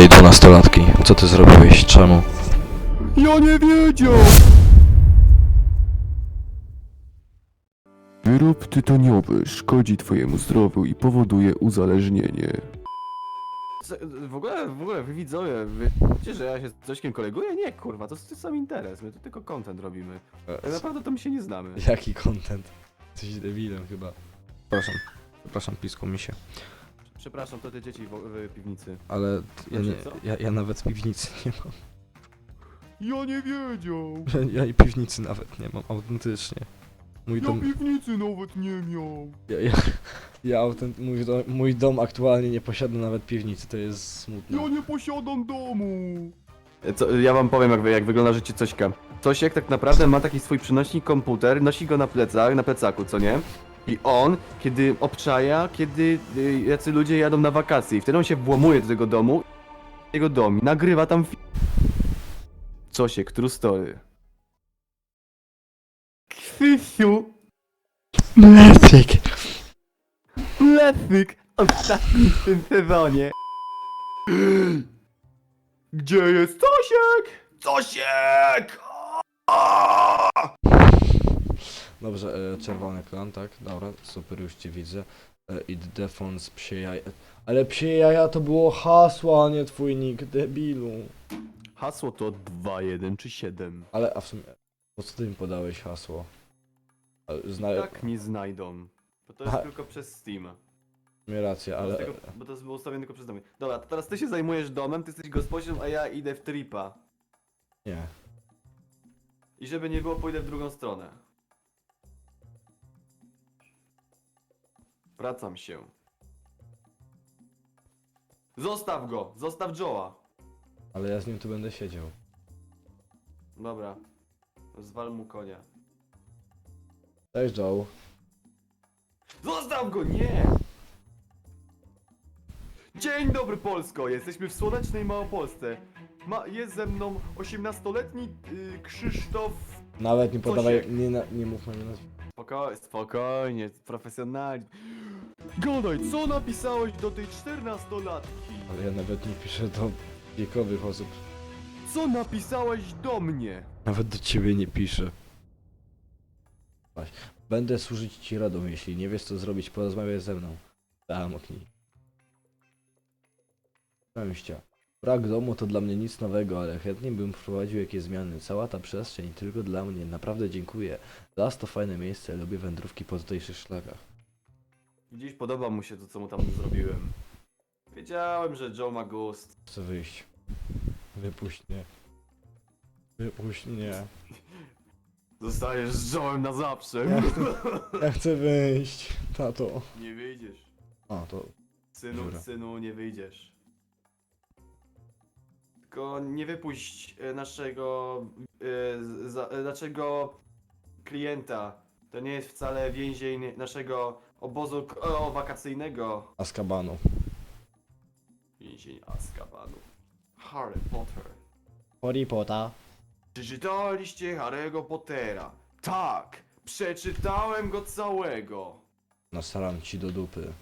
tej dwunastolatki. Co ty zrobiłeś? Czemu? Ja nie wiedział! Wyrób tytoniowy szkodzi twojemu zdrowiu i powoduje uzależnienie. W ogóle, w ogóle, wy widzowie, wy wiecie, że ja się z Zośkiem koleguję? Nie, kurwa, to jest sam interes, my tu tylko content robimy. Tak naprawdę to my się nie znamy. Jaki content? Jesteś debilem chyba. Przepraszam. Przepraszam, pisku mi się. Przepraszam, to te dzieci w, w piwnicy. Ale t- ja, nie, co? ja, ja nawet piwnicy nie mam. Ja nie wiedział! Ja, ja i piwnicy nawet nie mam, autentycznie. Mój dom, piwnicy nawet nie miał! ja, ja, ja autent, mój, dom, mój dom aktualnie nie posiada nawet piwnicy, to jest smutne. nie posiadam domu! Co, ja wam powiem jak, wy- jak wygląda życie Cośka. Cosiek tak naprawdę ma taki swój przynośnik komputer, nosi go na plecach, na plecaku, co nie? I on, kiedy obczaja, kiedy y, jacy ludzie jadą na wakacje i wtedy on się włamuje do tego domu, jego dom i nagrywa tam fi- Cosiek, true story. Krzysiu, Mlecik! Lesyk, ostatni w tym sezonie. Gdzie jest Cosiek? Cosiek! Dobrze, e, czerwony klan, tak? Dobra, super, już cię widzę. E, It defons psie jaja. Ale psie jaja to było hasło, a nie twój nick, debilu. Hasło to 2, 1 czy 7. Ale, a w sumie, po co ty mi podałeś hasło? Ale Znałem, Jak mnie znajdą? Bo to jest Aha. tylko przez Steam. mi rację, Ale... Tego, bo to było ustawione tylko przez Steam. Dobra, to teraz ty się zajmujesz domem, ty jesteś gospodzią, a ja idę w tripa. Nie. I żeby nie było, pójdę w drugą stronę. Wracam się. Zostaw go! Zostaw Joe'a! Ale ja z nim tu będę siedział. Dobra. Zwal mu konia. Cześć Joe. Zostaw go! Nie! Dzień dobry Polsko! Jesteśmy w słonecznej Małopolsce. Ma, jest ze mną 18-letni y, Krzysztof... Nawet nie podawaj, Cosiek. nie, na, nie mów mojego nazwiska. Spokojnie, spokojnie, profesjonalnie. Gadaj, co napisałeś do tej 14-latki? Ale ja nawet nie piszę do wiekowych osób. Co napisałeś do mnie? Nawet do ciebie nie piszę. Właśnie. Będę służyć ci radą, jeśli nie wiesz co zrobić, porozmawiaj ze mną. Zamknij. Szczęścia. Brak domu to dla mnie nic nowego, ale chętnie bym wprowadził jakieś zmiany. Cała ta przestrzeń tylko dla mnie. Naprawdę dziękuję. Las to fajne miejsce, lubię wędrówki po tutejszych szlakach. Widzisz, podoba mu się to, co mu tam zrobiłem. Wiedziałem, że Joe ma gust. Chcę wyjść. Wypuść mnie. Wypuść mnie. Zostajesz z Joe'em na zawsze. Ja chcę, ja chcę wyjść. Tato. Nie wyjdziesz. A, to Synu, Dobra. synu, nie wyjdziesz. Tylko nie wypuść e, naszego, e, za, e, naszego klienta. To nie jest wcale więzień naszego obozu k- o, wakacyjnego. Azkabanu. Więzień Azkabanu. Harry Potter. Harry Potter. Przeczytaliście Harry'ego Pottera? Tak! Przeczytałem go całego! Nasaram ci do dupy.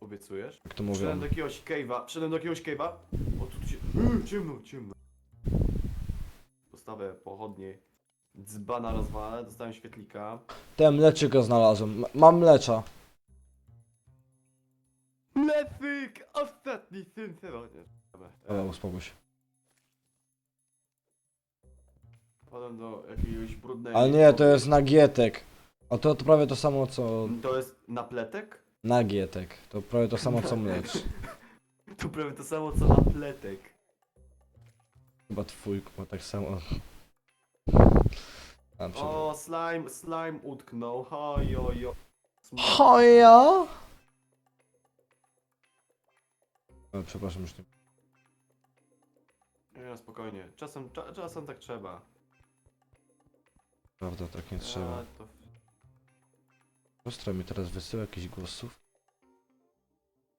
Obiecujesz? Jak to mówią? Przyszedłem do jakiegoś cave'a. Przyszedłem do jakiegoś cave'a. O tu się... Yy, ciemno, ciemno. Postawę pochodnie. Dzbana rozwalę, dostałem świetlika. Ten mleczyka znalazłem. M- mam mlecza. Mlecyk! Ostatni syn sezonie. Dobra, Dobra, e, uspokój się. Potem do jakiegoś brudnego... Ale nie, to jest nagietek. A to, to prawie to samo co To jest napletek? nagietek. To prawie to samo co mlecz. To prawie to samo co napletek. Chyba twój ma tak samo. A, czy... O, slime, slime utknął. Hojojo. Hoja! O, przepraszam, już nie. Nie, spokojnie. Czasem, cza, czasem tak trzeba. Prawda, tak nie trzeba. A, to... Siostra mi teraz wysyła jakichś głosów.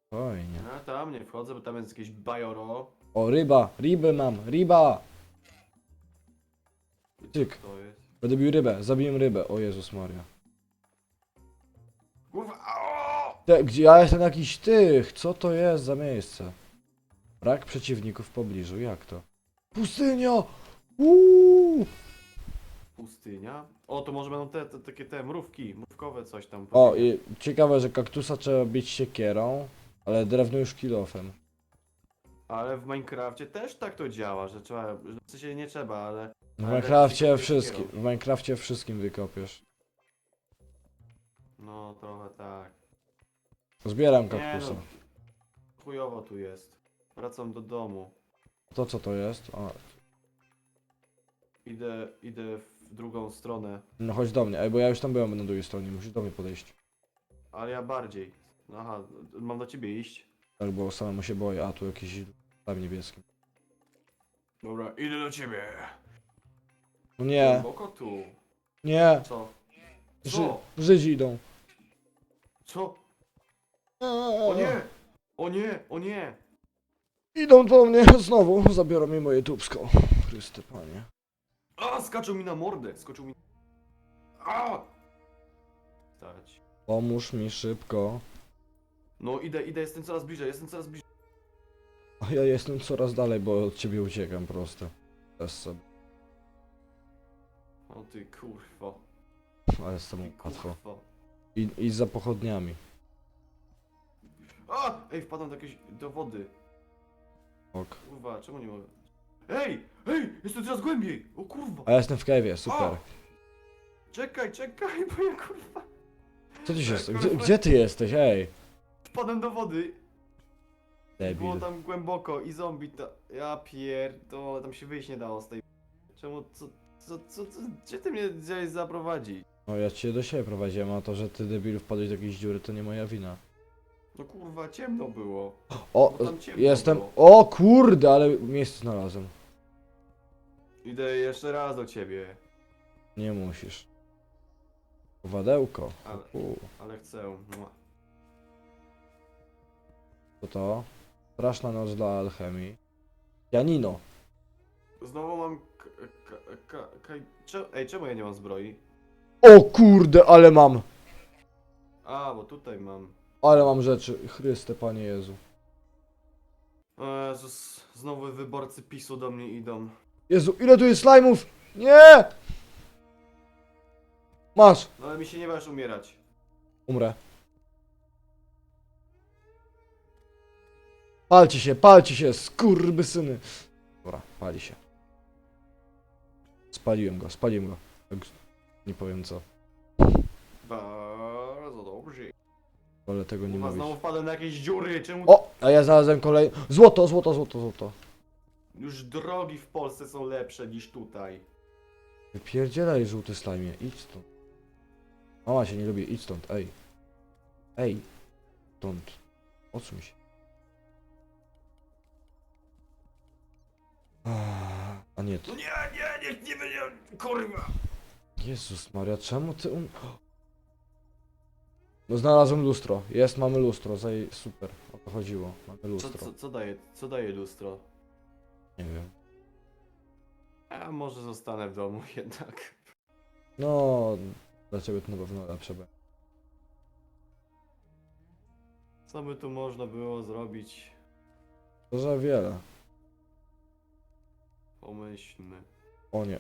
Fajnie. No tam nie wchodzę, bo tam jest jakieś bajoro. O, ryba! Rybę mam! Ryba! To jest. Będę bił rybę. Zabiłem rybę. O Jezus Maria. Kurwa! O! Te, gdzie ja jestem jakiś tych? Co to jest za miejsce? Brak przeciwników w pobliżu, jak to? Pustynia! Uuu! Pustynia? O, to może będą te, te takie te mrówki, mrówkowe coś tam. O, i ciekawe, że kaktusa trzeba bić siekierą, ale drewno już kilofem. Ale w Minecrafcie też tak to działa, że trzeba, że w sensie nie trzeba, ale... W Ale Minecrafcie wszystkim, w Minecrafcie wszystkim wykopiesz. No, trochę tak. Zbieram Nie kaktusa. no, chujowo tu jest. Wracam do domu. To co to jest? O, Idę, idę w drugą stronę, no chodź do mnie, ej, bo ja już tam byłem na drugiej stronie, musisz do mnie podejść. ale ja bardziej. Aha, mam do ciebie iść. Albo samemu się boję, a tu jakiś tam niebieski. Dobra, idę do ciebie. No nie, Głęboko tu. nie, Co? Ży Co? Żydzi idą. Co? O nie! O nie! O nie! Idą do mnie znowu, zabiorą mi moje tubsko. Chryste panie. A, skaczył mi na mordę! Skoczył mi... A! Stać. Pomóż mi szybko. No idę, idę, jestem coraz bliżej, jestem coraz bliżej. A ja jestem coraz dalej, bo od ciebie uciekam prosto. Bez sobie. O ty kurwo. Ale z tobą Ty łatwo. kurwo. I, I za pochodniami. A! Ej, wpadam do jakiejś... do wody. Ok. Kurwa, czemu nie mogę? Ej! Ej! Jestem coraz głębiej! O kurwa! A ja jestem w cave'ie, super. Czekaj, czekaj, bo ja kurwa... Co ty się... kurwa. Gdzie, gdzie ty jesteś, ej? Wpadłem do wody. Było Debil. tam głęboko i zombie to... Ja pierdolę, tam się wyjść nie dało z tej... Czemu, co, co, co, co gdzie ty mnie chciałeś zaprowadzić? No ja cię do siebie prowadziłem, a to, że ty debilu wpadłeś do jakiejś dziury, to nie moja wina. No kurwa, ciemno było. O, No tam ciemno jestem... było. O kurde, ale miejsce znalazłem. Idę jeszcze raz do ciebie, Nie musisz. Wadełko. Ale- U, ale chcę. Mua. co to? Straszna noc dla alchemii. Janino. Znowu mam... K, k, k, k, cze, ej, czemu ja nie mam zbroi? O kurde, ale mam. A, bo tutaj mam. Ale mam rzeczy. Chryste, Panie Jezu. O Jezus, znowu wyborcy PiSu do mnie idą. Jezu, ile tu jest slajmów? Nie! Masz. No ale mi się nie masz umierać. Umrę. Palcie się, palcie się, skurbysyny. Dobra, pali się. Spaliłem go, spaliłem go. Tak, nie powiem co. Bardzo dobrze. Ale tego nie mówić. znowu wpadłem na jakieś dziury, czemu... O! A ja znalazłem kolej... Złoto, złoto, złoto, złoto. Już drogi w Polsce są lepsze niż tutaj. Wypierdzielaj żółty slajmie, idź stąd. Mama się nie lubi, idź stąd, ej. Ej. Stąd. Odsuń się. A nie, to... No nie, nie, nie, nie będzie, kurwa. Jezus Maria, czemu ty um... No znalazłem lustro, jest, mamy lustro, zaj... super, o to chodziło, mamy Co, lustro. co, co daje, co daje lustro? Nie wiem. A może zostanę w domu jednak. No, dla ciebie to na pewno lepsze będzie. Co by tu można było zrobić? To za wiele. Pomyślmy. O nie.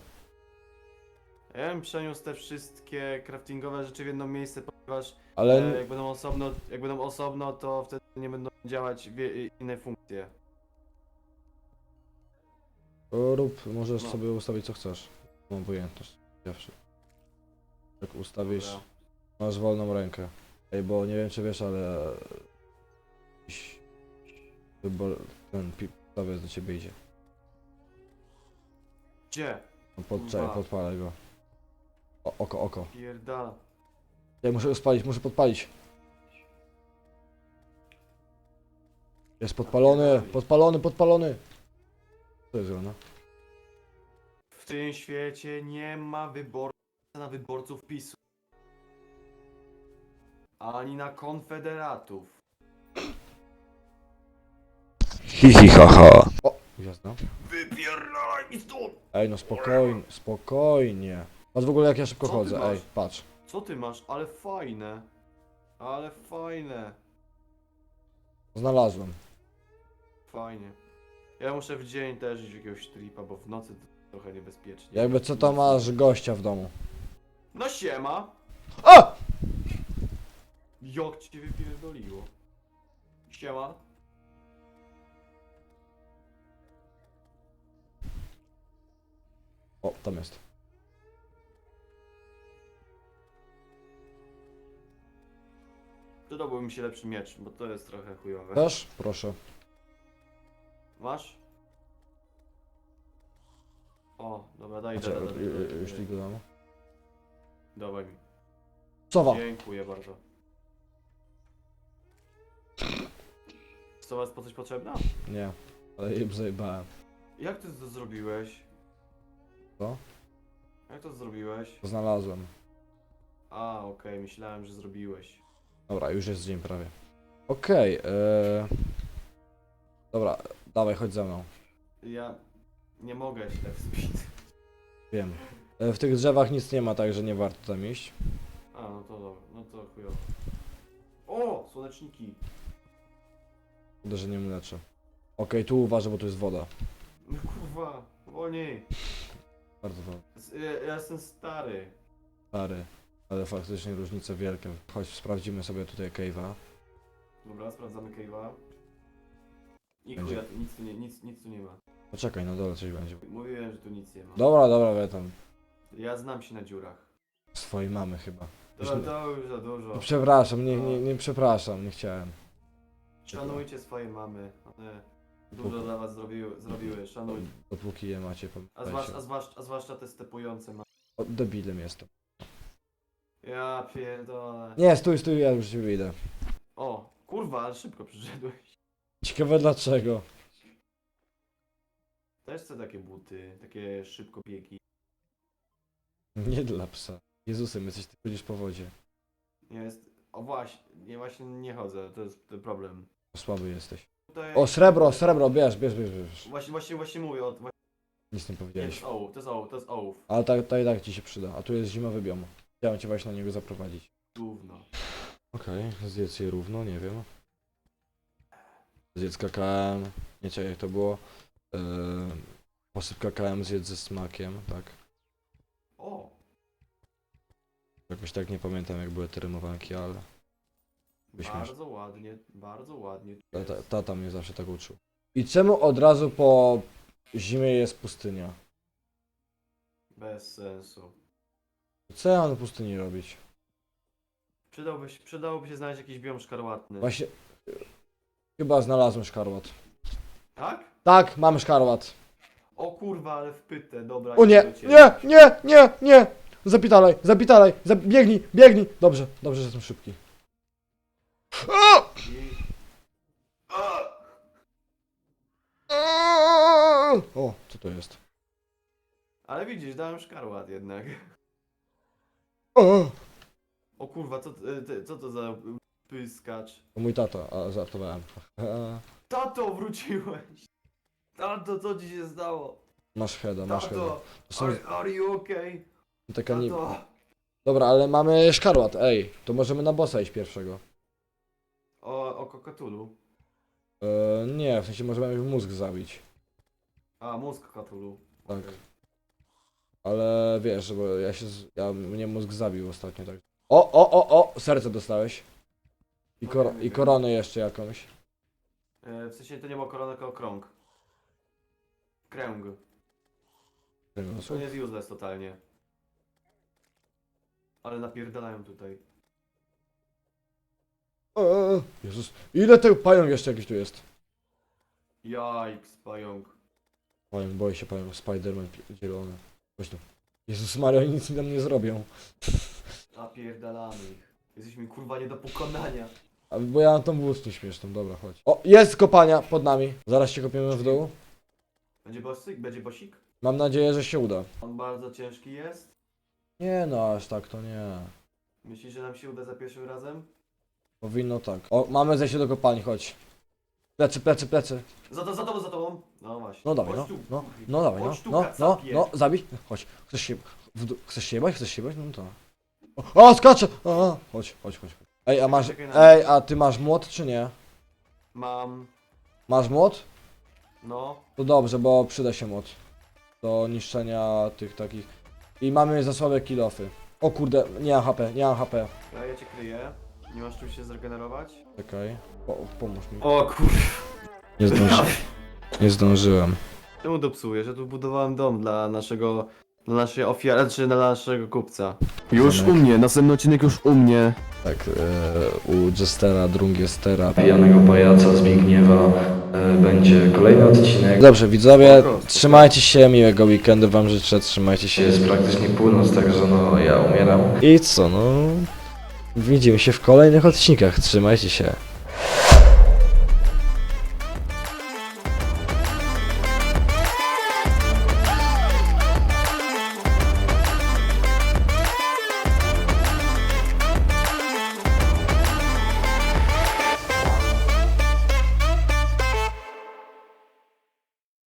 Ja bym przeniósł te wszystkie craftingowe rzeczy w jedno miejsce, ponieważ Ale... e, jak będą osobno, jak będą osobno, to wtedy nie będą działać wie, inne funkcje. Rób, możesz No. sobie ustawić co chcesz. Mam obojętność. Zawsze. Jak ustawisz, Dobra. masz wolną rękę. Ej, bo nie wiem czy wiesz, ale... jakiś Wybor... ten pistowiec do ciebie idzie. Gdzie? Podczaj, Kurwa. podpalę go. O, oko, oko. Pierdala. Ja muszę go spalić, muszę podpalić. Jest podpalony, podpalony, podpalony. Co jest grane? W tym świecie nie ma wyboru na wyborców PiSu. Ani na konfederatów. Hihi haha. O, gwiazda. Wypierdalaj mi stąd! Ej, no spokojnie, spokojnie. Patrz w ogóle jak ja szybko Co ty chodzę, masz? ej, patrz. Co ty masz? Ale fajne. Ale fajne. Znalazłem. Fajnie. Ja muszę w dzień też iść w jakiegoś tripa, bo w nocy to trochę niebezpiecznie. Jakby co to masz gościa w domu. No siema! A! Jak ci wypierdoliło? Siema. O, tam jest. Dodałby mi się lepszy miecz, bo to jest trochę chujowe. Też? Proszę. Masz? O, dobra, daj, Znaczy, daj, daj, daj, y- y- już daj. go dam. Dawaj mi. Sowa! Dziękuję bardzo. Co was po coś potrzebna? Nie, ale jej zajebałem. Jak ty to zrobiłeś? Co? Jak to zrobiłeś? Znalazłem. A, okej, myślałem, że zrobiłeś. Dobra, już jest dzień prawie. Okej, okay, Dobra, dawaj, chodź ze mną. Ja nie mogę źle wspić. Wiem. E, W tych drzewach nic nie ma, także nie warto tam iść. A, no to dobra, no to chujowo. O, słoneczniki. Uderzenie mlecze. Okej, tu uważaj, bo tu jest woda. No kurwa, wolniej. Bardzo. S- Ja, jestem stary. Stary. Ale faktycznie różnice wielkie. Chodź, sprawdzimy sobie tutaj cave'a. Dobra, sprawdzamy cave'a. I Będzie. chuja, tu nic tu nie, nic, nic tu nie ma. Poczekaj, na dole coś będzie. Mówiłem, że tu nic nie ma. Dobra, dobra, we tam. Ja znam się na dziurach. Swojej mamy chyba. To, to już za dużo. Przepraszam, nie, nie, nie przepraszam, nie chciałem. Szanujcie swoje mamy. One dużo dla was zrobiły, zrobiły. Szanuj. Dopóki je macie, A, pamiętajcie. zwłasz, a, zwłasz, a zwłaszcza te stepujące mamy. O, debilem jestem. Ja pierdolę. Nie, stój, stój, ja już się idę. O, kurwa, ale szybko przyszedłeś. Ciekawe dlaczego. Też chcę takie buty, takie szybko biegi. Nie dla psa. Jezusem jesteś, ty chodzisz po wodzie. Nie jest. O właśnie, nie właśnie nie chodzę, to jest ten problem. Słaby jesteś. Tutaj... O, srebro, srebro, bierz, bierz, bierz, bierz. Właśnie, właśnie, właśnie mówię o. Właśnie, Nic nie to powiedziałeś. jest ołów, to jest ołów, to jest ołów. Ale tak, tak i tak ci się przyda. A tu jest zimowy biom. Chciałem cię właśnie na niego zaprowadzić. Gówno. Okej, zjedz je równo, nie wiem. Zjedz KKM. Nie czekaj, jak to było. Yy, posyp KKM zjedz ze smakiem, tak. O! Jakoś tak nie pamiętam jak były te rymowanki, ale Bardzo ładnie, bardzo ładnie. tata, mnie zawsze tak uczył. I czemu od razu po zimie jest pustynia? Bez sensu. Co ja mam na pustyni robić? Przydałby się, przydałoby się znaleźć jakiś biom szkarłatny. Właśnie... Chyba znalazłem szkarłat. Tak? Tak, mam szkarłat. O kurwa, ale wpytę, dobra. O nie, nie, nie, nie, nie! Zapitalaj, zapitalaj, zap... biegnij, biegnij! Dobrze, dobrze, że jestem szybki. O! O, co to jest? Ale widzisz, dałem szkarłat jednak. O! O kurwa, co, e, ty- co to za pyskacz? To mój tata, a żartowałem. Tato, wróciłeś! Tato, co ci się stało? Masz heada, masz heada. Tato, To są are, are you okay? taka nie... Tato! Dobra, ale mamy szkarłat, ej. To możemy na bossa iść pierwszego. O, o kokotulu. E, nie, w sensie możemy mózg zabić. A, mózg Cthulhu. Tak. Okej. Ale wiesz, bo ja się... z- Ja, mnie mózg zabił ostatnio, tak. O, o, o, o! Serce dostałeś. I, kor I koronę jeszcze jakąś. E, w sensie to nie ma korona, tylko krąg. Kręg. To osób. jest useless totalnie. Ale napierdalają tutaj. Eee, Jezus, ile tego pająk jeszcze jakiś tu jest? Jajks, pająk. Pająk, boję się pająk, Spiderman pi- zielony. Chodź tu. Jezus Maria, oni nic mi tam nie zrobią. Napierdalamy ich. Jesteśmy kurwa nie do pokonania. A, bo ja mam tą włócznię śmieszną, dobra, chodź. O, jest kopania pod nami. Zaraz się kopiemy w dół. Będzie bosik? Będzie bosik? Mam nadzieję, że się uda. On bardzo ciężki jest. Nie no, aż tak to nie. Myślisz, że nam się uda za pierwszym razem? Powinno tak. O, mamy zejście do kopalni, chodź. Plecy, plecy, plecy. Za, to, za tobą, za tobą. No właśnie. No dawaj, no, Chodź tu, no, no dawaj, no, Chodź tu, no, no, kacapie. no, zabij. Chodź, chcesz się, w dół- chcesz się jebać, chcesz się jebać, no to. O, o skacz! A, chodź, chodź, chodź. Ej, a masz. Czekaj na- Ej, a ty masz młot czy nie? Mam... Masz młot? no... To dobrze, bo przyda się młot. Do niszczenia tych takich. I mamy za słabe kilofy. O kurde, nie mam HP, nie mam HP. Ja, ja cię kryję. Nie masz czym się zregenerować? Czekaj. Po, pomóż mi. O kur... Nie, zdąży, nie zdążyłem. Czemu to psujesz? Ja tu budowałem dom dla naszego... Dla naszej ofiary, czy dla naszego kupca. Już u mnie, następny odcinek już u mnie. Tak, e, u Jestera, Drungestera, pijanego pajaca Zbigniewa e, będzie kolejny odcinek. Dobrze, widzowie, trzymajcie się, miłego weekendu wam życzę, trzymajcie się, jest praktycznie północ, także no, ja umieram. I co, no, widzimy się w kolejnych odcinkach, trzymajcie się.